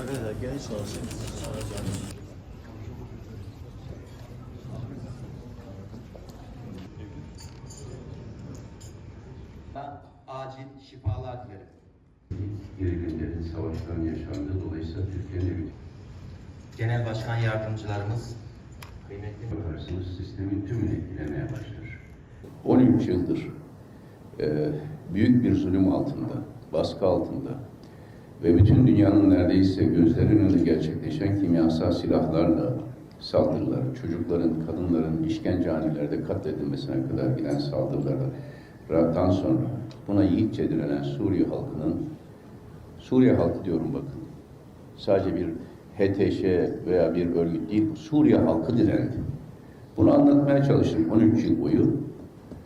Arkadaşlar genç olsun. Ben acil şifalar dilerim. Geri günlerin savaşların yaşandığı dolayısıyla Türkiye'nin de Genel Başkan Yardımcılarımız, kıymetli bakarsınız sistemin tümünü etkilemeye başlar. 13 yıldır e, büyük bir zulüm altında, baskı altında ve bütün dünyanın neredeyse gözlerinin önünde gerçekleşen kimyasal silahlarla saldırılar, çocukların, kadınların işkencehanelerde katledilmesine kadar giden saldırılardan sonra buna yiğitçe direnen Suriye halkının, Suriye halkı diyorum bakın, sadece bir HTŞ veya bir örgüt değil, Suriye halkı direndi. Bunu anlatmaya çalıştım 13 yıl boyu.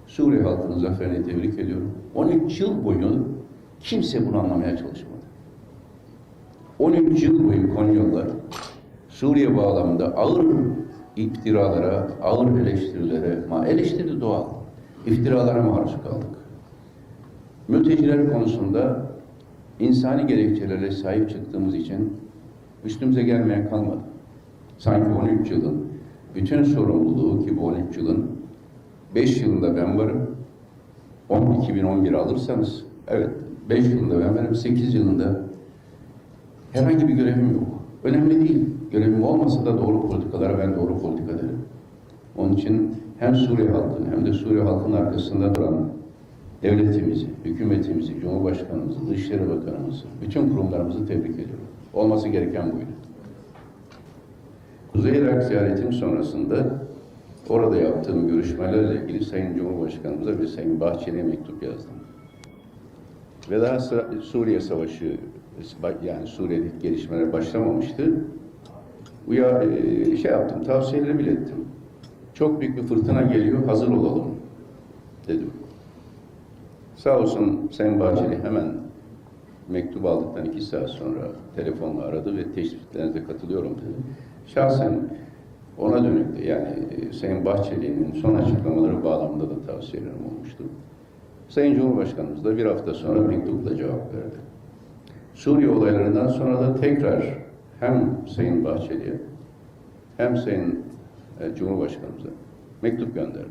Suriye halkının zaferini tebrik ediyorum. 13 yıl boyu kimse bunu anlamaya çalışmadı. 13 yıl boyu Konyalılar Suriye bağlamında ağır iftiralara, ağır eleştirilere, ma eleştiri doğal, iftiralara maruz kaldık. Mülteciler konusunda insani gerekçelere sahip çıktığımız için üstümüze gelmeyen kalmadı. Sanki 13 yılın bütün sorumluluğu ki bu 13 yılın 5 yılında ben varım. 10 2011 alırsanız evet 5 yılında ben varım. 8 yılında herhangi bir görevim yok. Önemli değil. Görevim olmasa da doğru politikalara ben doğru politika derim. Onun için hem Suriye halkını hem de Suriye halkının arkasında duran devletimizi, hükümetimizi, Cumhurbaşkanımızı, Dışişleri Bakanımızı, bütün kurumlarımızı tebrik ediyorum. Olması gereken buydu. Kuzey Irak ziyaretim sonrasında orada yaptığım görüşmelerle ilgili Sayın Cumhurbaşkanımıza ve Sayın Bahçeli'ye mektup yazdım. Ve daha Suriye Savaşı yani Suriye'deki gelişmeler başlamamıştı. Uya, e, şey yaptım, tavsiyelerimi ilettim. Çok büyük bir fırtına geliyor, hazır olalım dedim. Sağ olsun Sayın Bahçeli hemen mektubu aldıktan iki saat sonra telefonla aradı ve teşviklerinize katılıyorum dedi. Şahsen ona dönük de yani e, Sayın Bahçeli'nin son açıklamaları bağlamında da tavsiyelerim olmuştu. Sayın Cumhurbaşkanımız da bir hafta sonra mektupla cevap verdi. Suriye olaylarından sonra da tekrar hem Sayın Bahçeli'ye hem Sayın e, Cumhurbaşkanımıza mektup gönderdi.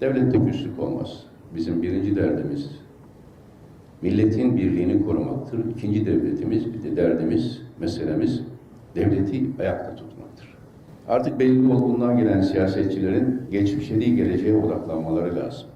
Devlette küslük olmaz. Bizim birinci derdimiz milletin birliğini korumaktır. İkinci devletimiz, bir de derdimiz, meselemiz devleti ayakta tutmaktır. Artık belli olgunluğa gelen siyasetçilerin geçmişe değil geleceğe odaklanmaları lazım.